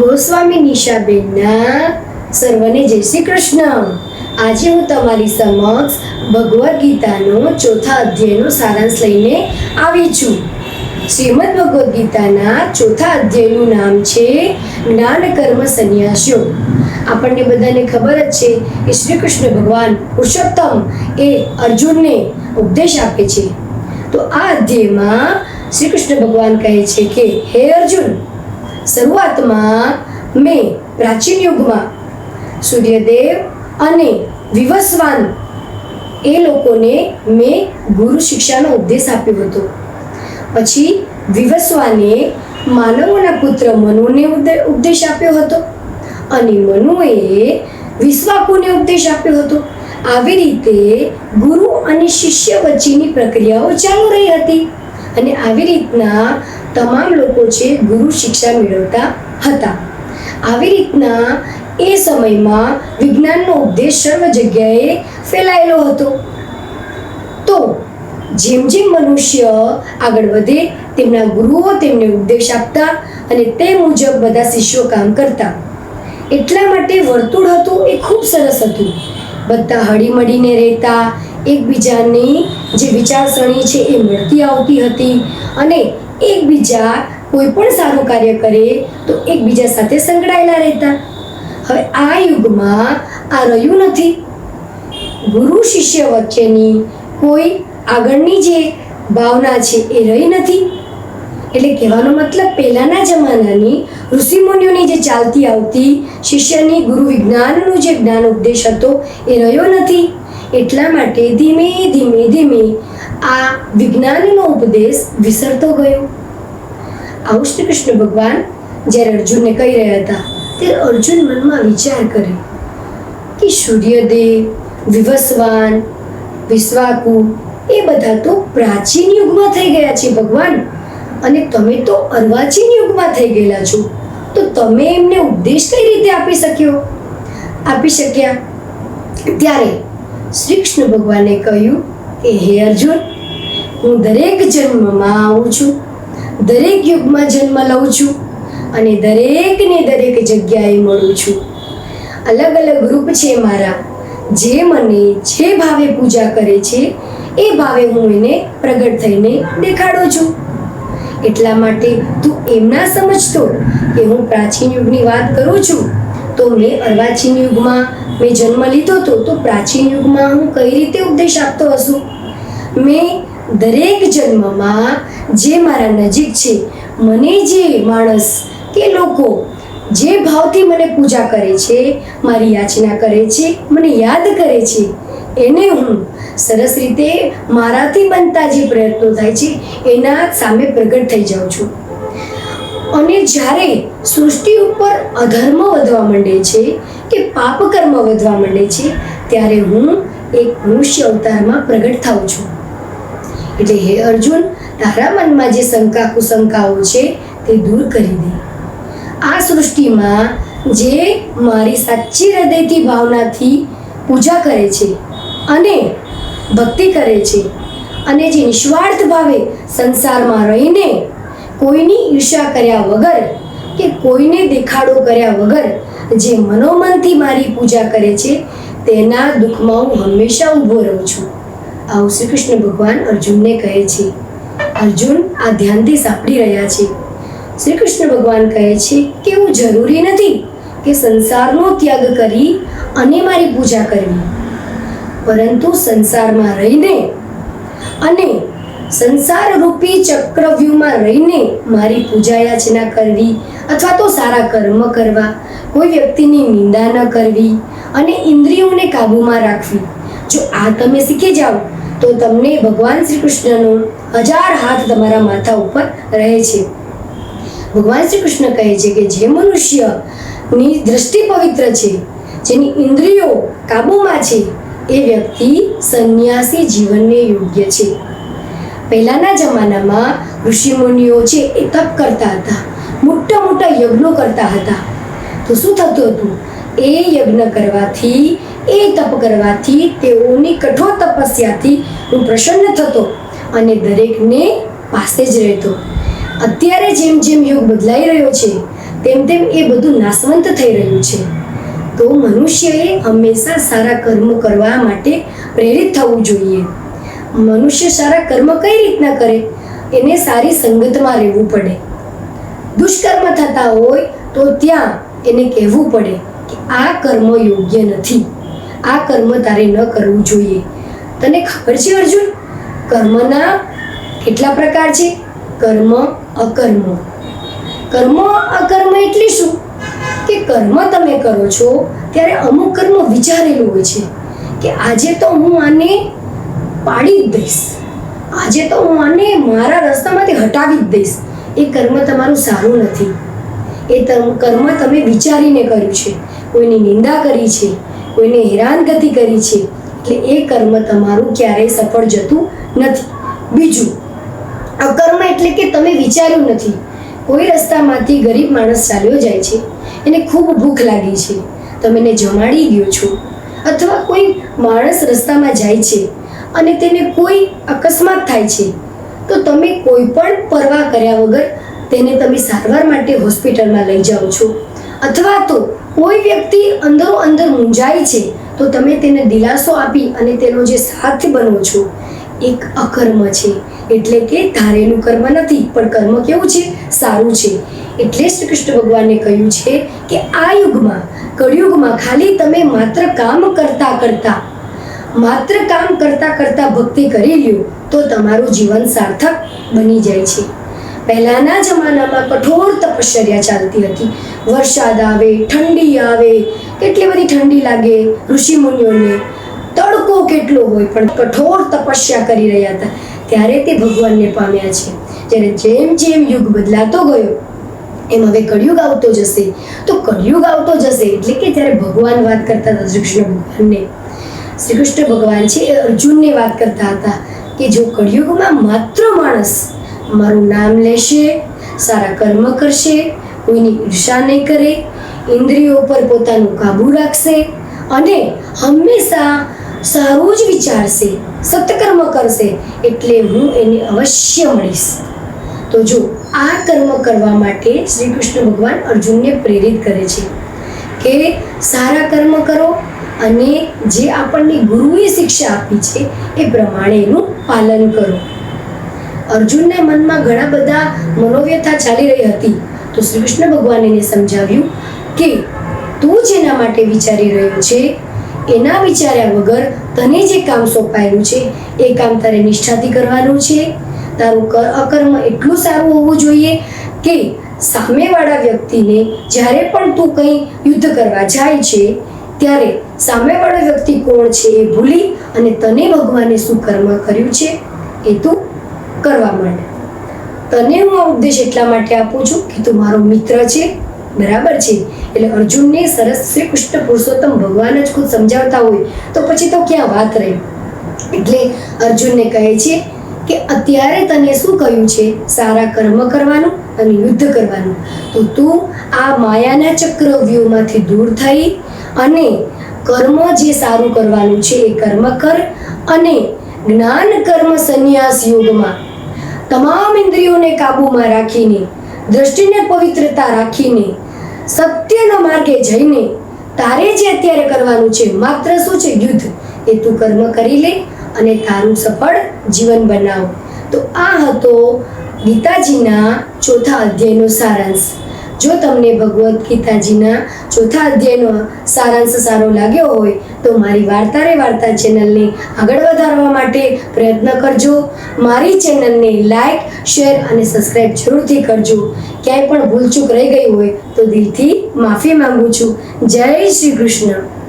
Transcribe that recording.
ગોસ્વામી નિશાબેનના સર્વને જય શ્રી કૃષ્ણ. આજે હું તમારી સમક્ષ ભગવદ્ ગીતાનો ચોથા અધ્યાયનો સારાંશ લઈને આવી છું. શ્રીમદ ભગવદ્ ગીતાના ચોથા અધ્યાયનું નામ છે જ્ઞાન કર્મ સંન્યાસીઓ. આપણને બધાને ખબર જ છે કે શ્રી કૃષ્ણ ભગવાન પુરુષોત્તમ એ અર્જુનને ઉપદેશ આપે છે. તો આ અધ્યાયમાં શ્રી કૃષ્ણ ભગવાન કહે છે કે, હે અર્જુન શરૂઆતમાં મેં પ્રાચીન યુગમાં સૂર્યદેવ અને વિવસ્વાન એ લોકોને મેં ગુરુ શિક્ષાનો ઉપદેશ આપ્યો હતો. પછી વિવસ્વાને માનવોના પુત્ર મનુને ઉપદે- ઉપદેશ આપ્યો હતો અને મનુએ વિશ્વાકુને ઉપદેશ આપ્યો હતો. આવી રીતે ગુરુ અને શિષ્ય વચ્ચેની પ્રક્રિયાઓ ચાલુ રહી હતી. અને આવી રીતના તમામ લોકો છે ગુરુ શિક્ષા મેળવતા હતા. આવી રીતના એ સમયમાં વિજ્ઞાનનો ઉપદેશ સર્વ જગ્યાએ ફેલાયેલો હતો. તો જેમ જેમ મનુષ્ય આગળ વધે, તેમના ગુરુઓ તેમને ઉપદેશ આપતા અને તે મુજબ બધા શિષ્યો કામ કરતા. એટલા માટે વર્તુળ હતું એ ખૂબ સરસ હતું. બધા હળીમળીને રહેતા એકબીજાની જે વિચારસરણી છે એ મળતી આવતી હતી અને એકબીજા કોઈ પણ સારું કાર્ય કરે તો એકબીજા સાથે સંકળાયેલા રહેતા. હવે આ યુગમાં આ રહ્યું નથી. ગુરુ શિષ્ય વચ્ચેની કોઈ આગળની જે ભાવના છે એ રહી નથી. એટલે કહેવાનો મતલબ પહેલાંના જમાનાની ઋષિમુનિઓની જે ચાલતી આવતી શિષ્યની ગુરુ વિજ્ઞાનનું જે જ્ઞાન ઉપદેશ હતો એ રહ્યો નથી. એટલા માટે ધીમે ધીમે ધીમે આ વિજ્ઞાનનો ઉપદેશ વિસરતો ગયો. આવું શ્રી કૃષ્ણ ભગવાન જ્યારે અર્જુનને કહી રહ્યા હતા ત્યારે અર્જુન મનમાં વિચાર કરે કે સૂર્યદેવ, વિવસ્વાન, વિશ્વાકુ એ બધા તો પ્રાચીન યુગમાં થઈ ગયા છે ભગવાન. અને તમે તો અર્વાચીન યુગમાં થઈ ગયેલા છો. તો તમે એમને ઉપદેશ કઈ રીતે આપી શક્યો? આપી શક્યા? ત્યારે શ્રી કૃષ્ણ ભગવાને કહ્યું કે, હે અર્જુન, હું દરેક જન્મમાં આવું છું. દરેક યુગમાં જન્મ લઉં છું અને દરેકને દરેક જગ્યાએ મળું છું. અલગ અલગ રૂપ છે મારા. જે મને જે ભાવે પૂજા કરે છે, એ ભાવે હું એને પ્રગટ થઈને દેખાડું છું. એટલા માટે તું એમ ના સમજતો કે હું પ્રાચીન યુગની વાત કરું છું, તો મેં અર્વાચીન યુગમાં મેં જન્મ લીધો હતો, તો પ્રાચીન યુગમાં હું કઈ રીતે ઉપદેશ આપતો હશું? મેં દરેક જન્મમાં જે મારા નજીક છે, મને જે માણસ કે લોકો જે ભાવથી મને પૂજા કરે છે, મારી યાચના કરે છે, મને યાદ કરે છે, એને હું સરસ રીતે મારાથી બનતા જે પ્રયત્નો થાય છે, એના સામે પ્રગટ થઈ જાઉં છું. અને જ્યારે સૃષ્ટિ ઉપર અધર્મ વધવા માંડે છે કે પાપ કર્મ વધવા માંડે છે, ત્યારે હું એક મનુષ્ય અવતારમાં પ્રગટ થાઉં છું. એટલે હે અર્જુન, તારા મનમાં જે શંકા કુશંકાઓ છે, તે દૂર કરી દે. આ સૃષ્ટિમાં જે મારી સાચી હૃદયથી ભાવનાથી પૂજા કરે છે અને ભક્તિ કરે છે અને જે નિસ્વાર્થ ભાવે સંસારમાં રહીને કોઈની ઈર્ષા કર્યા વગર કે કોઈને દેખાડો કર્યા વગર જે મનોમનથી મારી પૂજા કરે છે, તેના દુઃખમાં હું હંમેશા ઊભો રહું છું. આવું શ્રી કૃષ્ણ ભગવાન અર્જુનને કહે છે. અર્જુન આ ધ્યાનથી સાંભળી રહ્યા છે. શ્રી કૃષ્ણ ભગવાન કહે છે કે એવું જરૂરી નથી કે સંસારનો ત્યાગ કરી અને મારી પૂજા કરવી. પરંતુ સંસારમાં રહીને અને સંસાર રૂપી ચક્રવ્યૂહમાં રહીને મારી પૂજા યાચના કરવી અથવા તો સારા કર્મ કરવા, કોઈ વ્યક્તિની નિંદા ન કરવી અને ઇન્દ્રિયોને કાબૂમાં રાખવી. જો આ તમે શીખી જાઓ, તો તમને ભગવાન શ્રી કૃષ્ણનો હજાર હાથ તમારા માથા ઉપર રહે છે. ભગવાન શ્રી કૃષ્ણ કહે છે કે જે મનુષ્યની દ્રષ્ટિ પવિત્ર છે, જેની ઇન્દ્રિયો કાબૂમાં છે એ વ્યક્તિ સંન્યાસી જીવનને યોગ્ય છે. પહેલાંના જમાનામાં ઋષિમુનિઓ છે એ તપ કરતા હતા, મોટા મોટા યજ્ઞો કરતા હતા, તો શું થતું હતું? એ યજ્ઞ કરવાથી, એ તપ કરવાથી તેઓની કઠોર તપસ્યાથી હું પ્રસન્ન થતો અને દરેકને પાસે જ રહેતો. અત્યારે જેમ જેમ યુગ બદલાઈ રહ્યો છે, તેમ તેમ એ બધું નાશવંત થઈ રહ્યું છે. તો મનુષ્યએ હંમેશા સારા કર્મ કરવા માટે પ્રેરિત થવું જોઈએ. મનુષ્ય સારા કર્મ કઈ રીતના કરે? એને સારી સંગતમાં રહેવું પડે. દુષ્કર્મ થતા હોય તો ત્યાં એને કહેવું પડે કે આ કર્મ યોગ્ય નથી. આ કર્મ તારે ન કરવું જોઈએ. તને ખબર છે અર્જુન? કર્મના કેટલા પ્રકાર છે? કર્મ અકર્મ. કર્મ અકર્મ એટલે શું? કે કર્મ તમે કરો છો, ત્યારે અમુક કર્મ વિચારેલું હોય છે કે આજે તો હું આને પાડી જ દઈશ. આજે તો હું આને મારા રસ્તામાંથી હટાવી જ દઈશ. એ કર્મ તમારું સારું નથી. એ કર્મ તમે વિચારીને કર્યું છે. કોઈની નિંદા કરી છે, કોઈને હેરાનગતિ કરી છે, એટલે એ કર્મ તમારું ક્યારેય સફળ જતું નથી. બીજું, અકર્મ એટલે કે તમે વિચાર્યું નથી. કોઈ રસ્તામાંથી ગરીબ માણસ ચાલ્યો જાય છે. એને ખૂબ ભૂખ લાગી છે. તમે એને જમાડી ગયો છો. અથવા કોઈ માણસ રસ્તામાં જાય છે અને તેને કોઈ અકસ્માત થાય છે, તો તમે કોઈ પણ પરવા કર્યા વગર તેને તમે સારવાર માટે હોસ્પિટલમાં લઈ જાઓ છો. અથવા તો કોઈ વ્યક્તિ અંદરો અંદર મૂંઝાય છે, તો તમે તેને દિલાસો આપી અને તેનો જે સાથ બનો છો, એક અકર્મ છે. એટલે કે ધારેલું કર્મ નથી, પણ કર્મ કેવું છે? સારું છે. એટલે શ્રી કૃષ્ણ ભગવાને કહ્યું છે કે આ યુગમાં, કળિયુગમાં ખાલી તમે માત્ર કામ કરતા કરતા, માત્ર કામ કરતા કરતા ભક્તિ કરી લ્યો, તો તમારું જીવન સાર્થક બની જાય છે. પહેલાના જમાનામાં કઠોર તપશ્ચર્યા ચાલતી હતી. વરસાદ આવે, ઠંડી આવે, કેટલી બધી ઠંડી લાગે ઋષિ મુનિઓને. તડકો કેટલો હોય, પણ કઠોર તપસ્યા કરી રહ્યા હતા. ત્યારે તે ભગવાનને પામ્યા છે. જ્યારે જેમ જેમ યુગ બદલાતો ગયો એમ હવે કળિયુગ આવતો જશે. તો કળિયુગ આવતો જશે એટલે કે જ્યારે ભગવાન વાત કરતા હતા શ્રી કૃષ્ણ ભગવાનને. શ્રી કૃષ્ણ ભગવાન છે એ અર્જુનને વાત કરતા હતા કે જો કળિયુગમાં માત્ર માણસ મારું નામ લેશે, સારા કર્મ કરશે, કોઈની ઈર્ષા નહીં કરે, ઇન્દ્રિયો પર પોતાનું કાબુ રાખશે અને હંમેશા સારું જ વિચારશે, સત્કર્મ કરશે, એટલે હું એને અવશ્ય મળીશ. તો જો, આ કર્મ કરવા માટે શ્રી કૃષ્ણ ભગવાન અર્જુનને પ્રેરિત કરે છે કે સારા કર્મ કરો અને જે આપણને ગુરુએ શિક્ષા આપી છે એ પ્રમાણે એનું પાલન કરો. અર્જુનના મનમાં ઘણા બધા મનોવ્યથા ચાલી રહી હતી તો શ્રી કૃષ્ણ ભગવાન એને સમજાવ્યું કે તું જેના માટે વિચારી રહ્યો છે, એના વિચાર્યા વગર તને જે કામ સોંપાયેલું છે, એ કામ તારે નિષ્ઠાથી કરવાનું છે. તારું કર અકર્મ એટલું સારું હોવું જોઈએ કે સામેવાળા વ્યક્તિને જ્યારે પણ તું કંઈ યુદ્ધ કરવા જાય છે, ત્યારે સામેવાળો વ્યક્તિ કોણ છે એ ભૂલી અને તને ભગવાને શું કર્મ કર્યું છે એ તું કરવા માંડ. તને હું આ ઉપદેશ એટલા માટે આપું છું કે તું મારો મિત્ર છે, બરાબર છે? એટલે અર્જુનને સરસ શ્રી કૃષ્ણ પુરુષોત્તમ ભગવાન જ ખુદ સમજાવતા હોય તો પછી તો ક્યાં વાત રહી? એટલે અર્જુનને કહે છે કે અત્યારે તને શું કહ્યું છે? સારા કર્મ કરવાનું અને યુદ્ધ કરવાનું. તો તું આ માયાના ચક્રવ્યૂહમાંથી દૂર થઈ અને કર્મ જે સારું કરવાનું છે એ કર્મ કર અને જ્ઞાન કર્મ સંન્યાસ યોગમાં તમામ ઇન્દ્રિયોને કાબૂમાં રાખીને, દ્રષ્ટિને પવિત્રતા રાખીને, સત્યનો માર્ગે જઈને તારે જે અત્યારે કરવાનું છે, માત્ર શું છે? યુદ્ધ. એ તું કર્મ કરી લે અને તારું સફળ જીવન બનાવ. તો આ હતો ગીતાજીના ચોથા અધ્યાયનો સારાંશ. જો તમને ભગવદ્ ગીતાજીના ચોથા અધ્યાયનો સારાંશ સારો લાગ્યો હોય, તો મારી વાર્તા રે વાર્તા ચેનલને આગળ વધારવા માટે પ્રયત્ન કરજો. મારી ચેનલને લાઈક, શેર અને સબસ્ક્રાઈબ જરૂરથી કરજો. ક્યાંય પણ ભૂલચૂક રહી ગઈ હોય, તો દિલથી માફી માંગુ છું. જય શ્રી કૃષ્ણ.